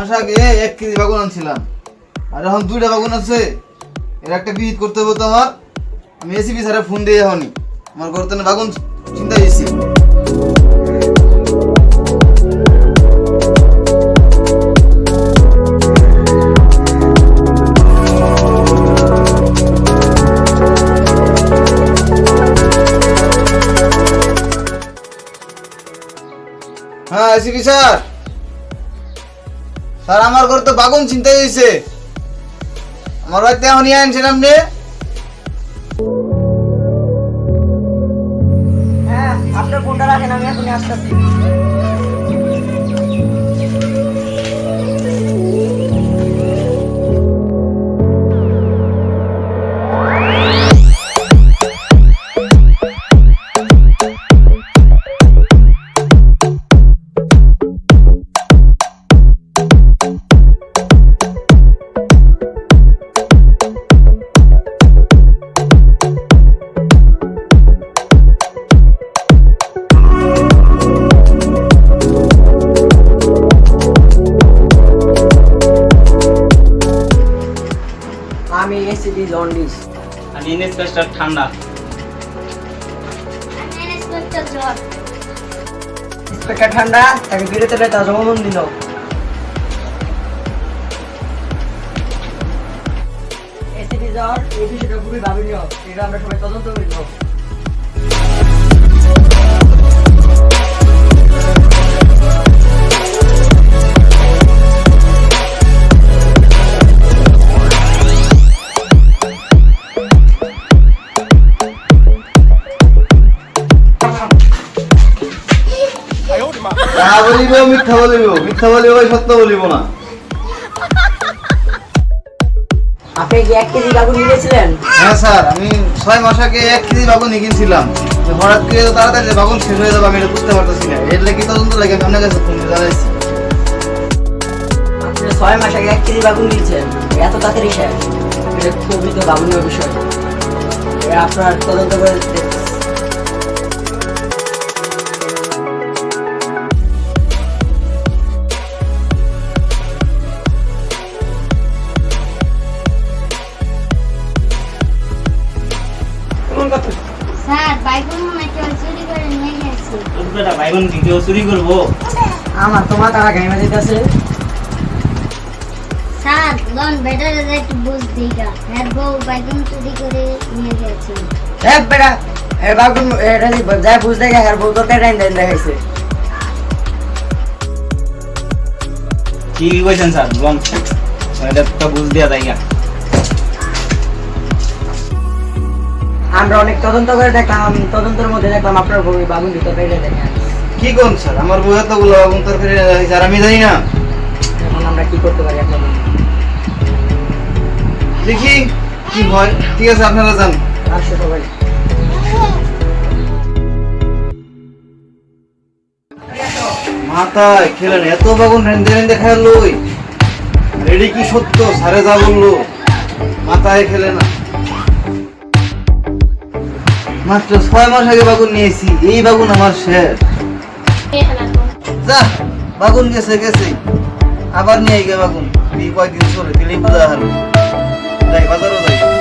মাস আগে এক কেজি বাগুন আনছিলাম। আর এখন দুইটা বাগুন আছে। এর একটা বিহিত করতে হবে তো আমার। আমি এসিপি স্যারের ফোন দিয়ে এখনই। আমার ঘর থেকে বাগুন চিন্তা হয়েছি হ্যাঁ এসিপি স্যার। স্যার, আমার ঘর তো বাগুন চিন্তা হয়েছে আমার বাড়িতে এখন আনছেন আপনি হ্যাঁ আপনার ফোনটা রাখেন, আমি এখনই আসতেছি। আমি এসিডি জন্ডিস আর ইনস্পেক্টর ঠান্ডা। জ্বর ঠান্ডা তাকে বিরতি তার জমন দিল এসিডি জ্বর এই বিষয়টা খুবই ভাবনীয়। এটা আমরা সবাই তদন্ত করব যা বলিব মিথ্যা বলিব মিথ্যা বলিব সত্য বলিব না। আপনি কি এক কেজি বাবু নিয়েছিলেন হ্যাঁ স্যার আমি ছয় মাস আগে এক কেজি বাগুন কিনছিলাম। হঠাৎ করে তাড়াতাড়ি বাগুন শেষ হয়ে যাবে আমি এটা বুঝতে পারতেছি না। এর লেগে তদন্ত লাগে আমি আপনার কাছে ফোন জানাইছি। আপনি ছয় মাস আগে এক কেজি বাবু নিয়েছেন এত তাড়াতাড়ি শেষ এটা খুবই তো ভাবনীয় বিষয়। আপনার তদন্ত করে তোর বেটা বাইগন কেউ চুরি করব। আমার তো মাথা গাইমা দিতেছে স্যার লন বেটার একটু বুঝ দিগা হ্যাঁ বউ বাইকুন চুরি করে নিয়ে গেছে। এ বেটা এ বাবু এটা যা বুঝতে গেছে আর বউ তোর টাইম দেন দেখাইছে। ঠিকই কইছেন স্যার বম এটা তো বুঝ দিয়া যায় আমরা অনেক তদন্ত করে দেখলাম তদন্তের মধ্যে দেখলাম আপনার বউ বাবু ভিতর পেটে দেখেন কি কোন স্যার? আমার বউ এতগুলো বাগুন তরকারি রাখছে আর আমি জানি না। এখন আমরা কি করতে পারি আপনার দেখি কি হয়। ঠিক আছে আপনারা যান। আসছে সবাই। মাথায় খেলেন এত বাগুন রেন্দে রেন্দে খেললই রেডি কি সত্য? সারে যা বলল। মাথায় খেলে না। মাত্র ছয় মাস আগে বাগুন নিয়েছি এই বাগুন আমার শেষ। যা, বাগুন গেছে গেছে। আবার নিয়ে গে বাগুন। এই কয়েকদিন চলে দিলেই বোঝা হারবে যাই, বাজারও যাই।